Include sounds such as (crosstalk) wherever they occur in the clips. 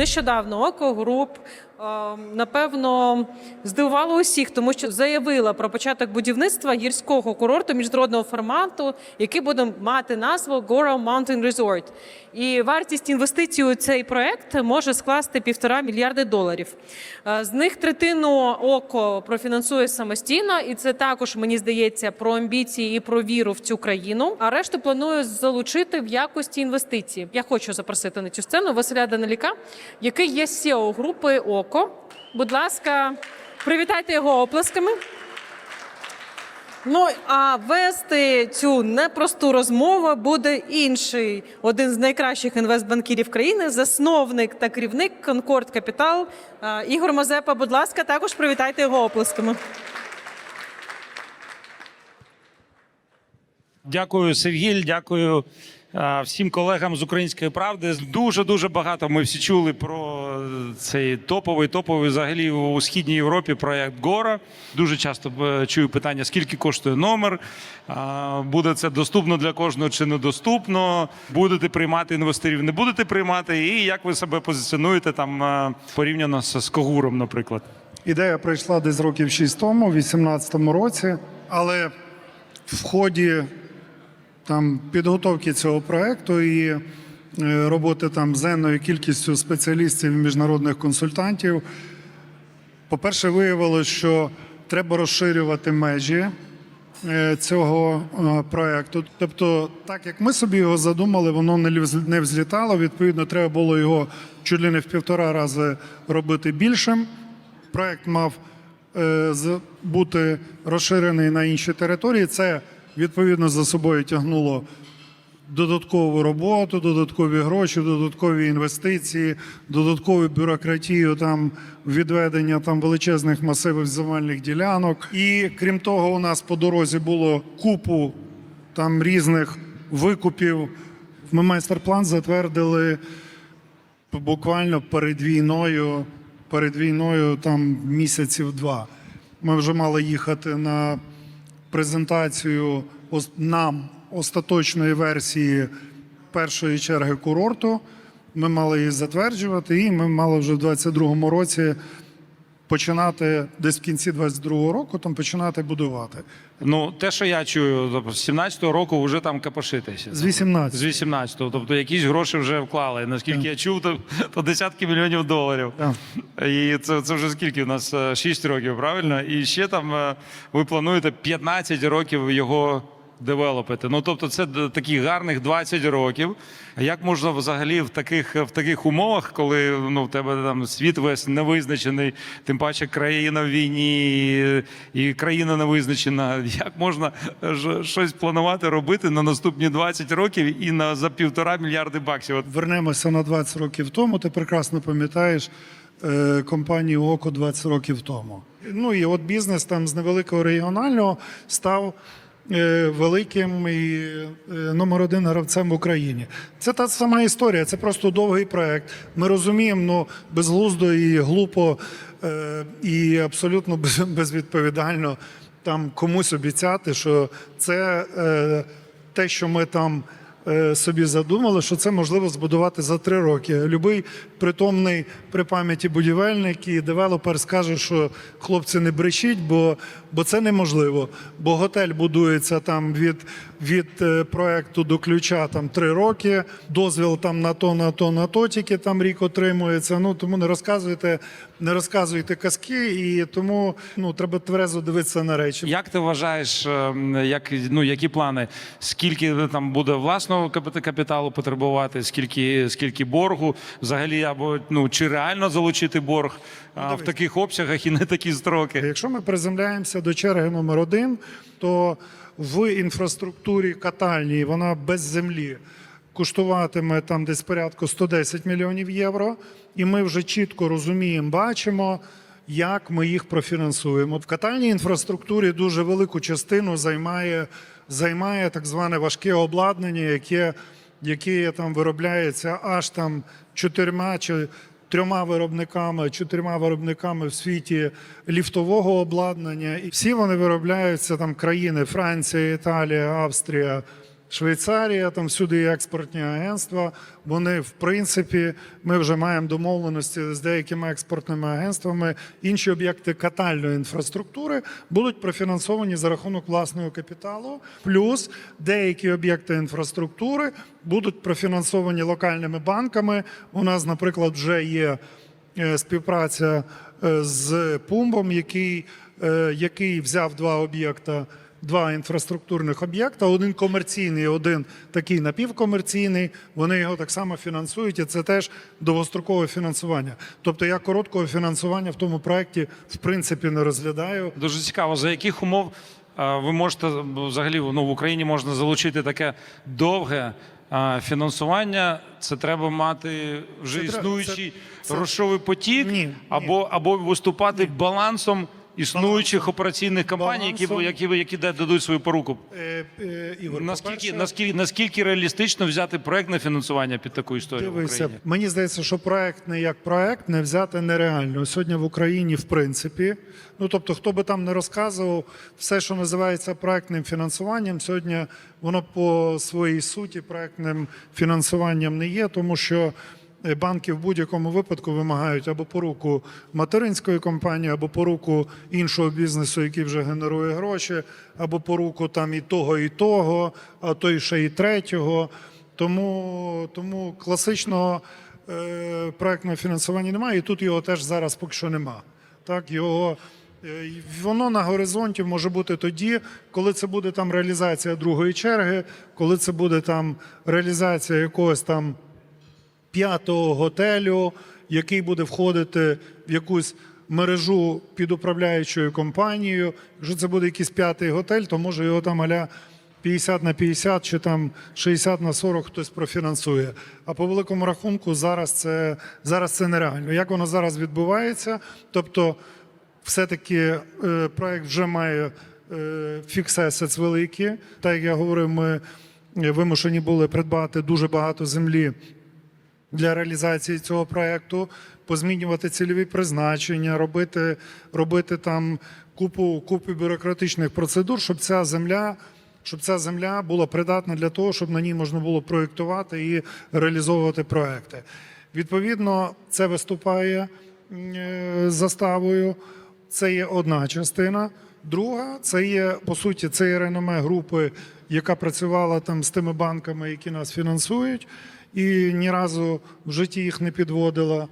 Нещодавно Око Груп е, напевно здивувало усіх, тому що заявила про початок будівництва гірського курорту міжнародного формату, який буде мати назву Gora Mountain Resort. І вартість інвестицій у цей проект може скласти півтора мільярди доларів. Е, З них третину око профінансує самостійно, і це також мені здається про амбіції і про віру в цю країну. А решту планую залучити в якості інвестицій. Я хочу запросити на цю сцену Василя Даниліка, який є CEO групи Око. Будь ласка, привітайте його оплесками. Ну а вести цю непросту розмову буде інший один з найкращих інвестбанкірів країни, засновник та керівник Конкорд Капітал Ігор Мазепа. Будь ласка, також привітайте його оплесками. Дякую, Севгіль. Дякую всім колегам з української правди. Дуже дуже багато ми всі чули про цей топовий, топовий взагалі у східній Європі проект Гора. Дуже часто е, чую питання, скільки коштує номер. Буде це доступно для кожного чи недоступно. Будете приймати інвесторів, не будете приймати, і як ви себе позиціонуєте там е, порівняно з Когуром, наприклад. Ідея прийшла десь років 6 тому, у 2018 році, але в ході там, підготовки цього проекту і е, роботи там з енною кількістю спеціалістів і міжнародних консультантів, по-перше, виявилось, що треба розширювати межі е, цього е, проекту. Тобто, так як ми собі його задумали, воно не взлітало. Відповідно, треба було його чуть ли не в півтора рази робити більшим. Проект мав бути розширений на інші території. Це відповідно за собою тягнуло додаткову роботу, додаткові гроші, додаткові інвестиції, додаткову бюрократію, там відведення там величезних масивів земельних ділянок. І крім того, у нас по дорозі було купу там різних викупів. Ми майстер-план затвердили буквально перед війною, перед війною там місяців два. Ми вже мали їхати на презентацію нам остаточної версії першої черги курорту. Ми мали її затверджувати, і ми мали вже в 2022 році починати десь в кінці 2022 року там починати будувати. Ну, те, що я чую, тобто з 17-го року вже там капошитися. З 18. З 18-го. Тобто якісь гроші вже вклали. Наскільки я чув, то, то десятки мільйонів доларів. І це, це вже скільки у нас? 6 років, правильно? І ще там е, ви плануєте 15 років його девелопити. Ну тобто, це таких гарних 20 років. Як можна взагалі в таких в таких умовах, коли ну в тебе там світ весь невизначений, тим паче країна в війні і, країна невизначена, (laughs) як можна ж- щось планувати робити на наступні 20 років і на за півтора мільярди баксів? Вернемося на 20 років тому. Ти прекрасно пам'ятаєш е, компанію Око 20 років тому. Ну і от бізнес там з невеликого регіонального став. Е, Великим і е, номер один гравцем в Україні. Це та сама історія, це просто довгий проект. Ми розуміємо, ну безглуздо і глупо е, і абсолютно безвідповідально там комусь обіцяти, що це те, що ми там собі задумали, що це можливо збудувати за три роки. Любий притомний при пам'яті будівельник і девелопер скаже, що хлопці не брешіть, бо, бо це неможливо. Бо готель будується там від, від е, проекту до ключа там три роки, дозвіл там на то, на то, на то, тільки там рік отримується. Ну тому не розказуйте, не розказуйте казки, і тому ну треба тверезо дивитися на речі. Як ти вважаєш, ем, як, ну, які плани? Скільки там буде власного капі- капіталу потребувати, скільки, скільки боргу взагалі, або ну, чи реально залучити борг а, в таких обсягах і не такі строки? Якщо ми приземляємося до черги номер один, то в інфраструктурі катальній вона без землі коштуватиме там десь порядку 110 мільйонів євро, і ми вже чітко розуміємо, бачимо. Як ми їх профінансуємо в катальній інфраструктурі дуже велику частину займає, займає так зване важке обладнання, яке, яке там виробляється аж там чотирма чи трьома виробниками, чотирма виробниками в світі ліфтового обладнання. І всі вони виробляються там країни Франція, Італія, Австрія, Швейцарія, там всюди є експортні агентства. Вони, в принципі, ми вже маємо домовленості з деякими експортними агентствами. Інші об'єкти катальної інфраструктури будуть профінансовані за рахунок власного капіталу. Плюс деякі об'єкти інфраструктури будуть профінансовані локальними банками. У нас, наприклад, вже є е, співпраця е, з Пумбом, який, е, який взяв два об'єкта. Два інфраструктурних об'єкта, один комерційний, один такий напівкомерційний. Вони його так само фінансують, і це теж довгострокове фінансування. Тобто я короткого фінансування в тому проєкті в принципі не розглядаю. Дуже цікаво, за яких умов е, ви можете взагалі ну, в Україні можна залучити таке довге е, фінансування. Це треба мати вже Це існуючий це- це- грошовий потік, Ні, ні. або або виступати балансом існуючих операційних компаній, які, які, які дадуть свою поруку. Е, е, Ігор, Наскільки, наскільки, наскільки реалістично взяти проект на фінансування під таку історію в Україні? мені здається, що проект не як проект не взяти нереально. Сьогодні в Україні, в принципі, ну тобто, хто би там не розказував, все, що називається проектним фінансуванням, сьогодні воно по своїй суті проектним фінансуванням не є, тому що. Е, Банки в будь-якому випадку вимагають або поруку материнської компанії, або поруку іншого бізнесу, який вже генерує гроші, або поруку там і того, і того, а то і ще і третього. Тому, тому класичного е, проектного фінансування немає, і тут його теж зараз поки що нема. Так, його, е, воно на горизонті може бути тоді, коли це буде там реалізація другої черги, коли це буде там реалізація якогось там п'ятого готелю, який буде входити в якусь мережу під управляючою компанією. Якщо це буде якийсь п'ятий готель, то може його там аля 50 на 50 чи там 60 на 40 хтось профінансує. А по великому рахунку зараз це, зараз це нереально. Як воно зараз відбувається? Тобто, все-таки е, проект вже має е, фікс assets великі. Так як я говорив, ми е, вимушені були придбати дуже багато землі для реалізації цього проекту, позмінювати цільові призначення, робити, робити там купу, купу бюрократичних процедур, щоб ця земля. Щоб ця земля була придатна для того, щоб на ній можна було проєктувати і реалізовувати проекти. Відповідно, це виступає е, заставою. Це є одна частина. Друга це є по суті це є реноме групи, яка працювала там з тими банками, які нас фінансують, і ні разу в житті їх не підводила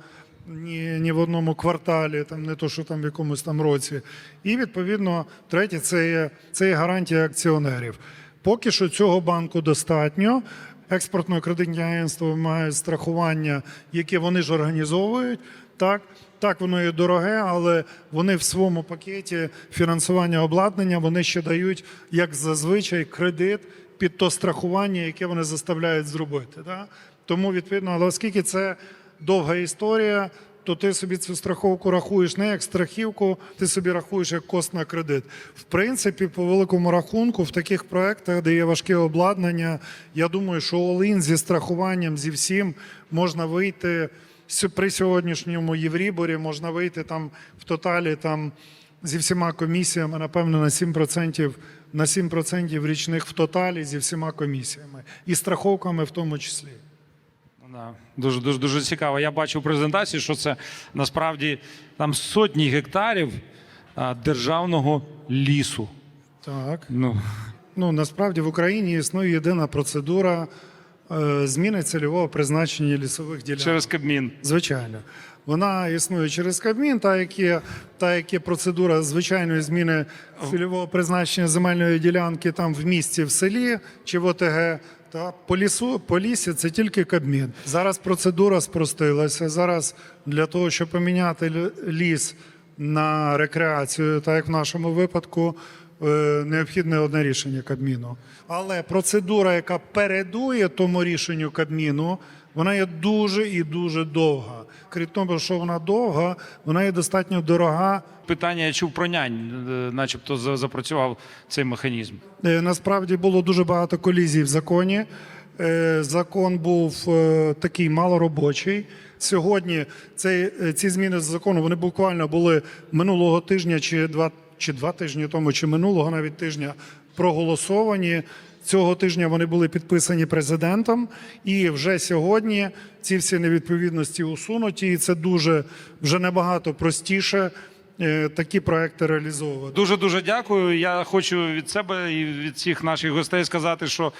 ні, ні в одному кварталі, там не то, що там в якомусь там році. І відповідно, третє, це є, це є гарантія акціонерів. Поки що цього банку достатньо. Експортно-кредитні агентства мають страхування, яке вони ж організовують. Так, так, воно є дороге, але вони в своєму пакеті фінансування обладнання вони ще дають, як зазвичай, кредит під то страхування, яке вони заставляють зробити. Да? Тому відповідно, але оскільки це довга історія, то ти собі цю страховку рахуєш не як страхівку, ти собі рахуєш як кост на кредит. В принципі, по великому рахунку, в таких проектах, де є важке обладнання, я думаю, що all-in зі страхуванням, зі всім можна вийти при сьогоднішньому Євріборі, можна вийти там в тоталі там зі всіма комісіями, напевно, на 7%, на 7% річних в тоталі зі всіма комісіями і страховками в тому числі. Ну, Да. Дуже, дуже, дуже цікаво. Я бачив презентацію, що це насправді там сотні гектарів а, державного лісу. Так. Ну, Ну насправді в Україні існує єдина процедура зміни цільового призначення лісових ділянок. через Кабмін. Звичайно. Вона існує через Кабмін, та як є, та як є процедура звичайної зміни цільового призначення земельної ділянки там в місті, в селі чи в ОТГ. Та по лісу, по лісі це тільки Кабмін. Зараз процедура спростилася. Зараз для того, щоб поміняти ліс на рекреацію, так як в нашому випадку, е, необхідне одне рішення Кабміну. Але процедура, яка передує тому рішенню Кабміну, вона є дуже і дуже довга. Крім того, що вона довга, вона є достатньо дорога. Питання я чув про нянь, е, начебто запрацював цей механізм. Е, Насправді було дуже багато колізій в законі. Е, Закон був е, такий малоробочий. Сьогодні цей, е, ці зміни з закону вони буквально були минулого тижня чи два, чи два тижні тому, чи минулого навіть тижня проголосовані. Цього тижня вони були підписані президентом, і вже сьогодні ці всі невідповідності усунуті. І це дуже вже набагато простіше е, такі проекти реалізовувати. Дуже дуже дякую. Я хочу від себе і від всіх наших гостей сказати, що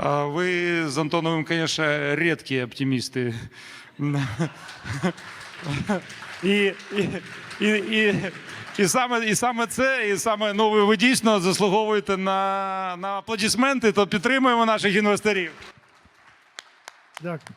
е, ви з Антоновим, звісно, рідкі оптимісти. І, і, і, і, саме, і саме це, і саме ну, ви дійсно заслуговуєте на, на аплодисменти, то підтримуємо наших інвесторів. Дякую.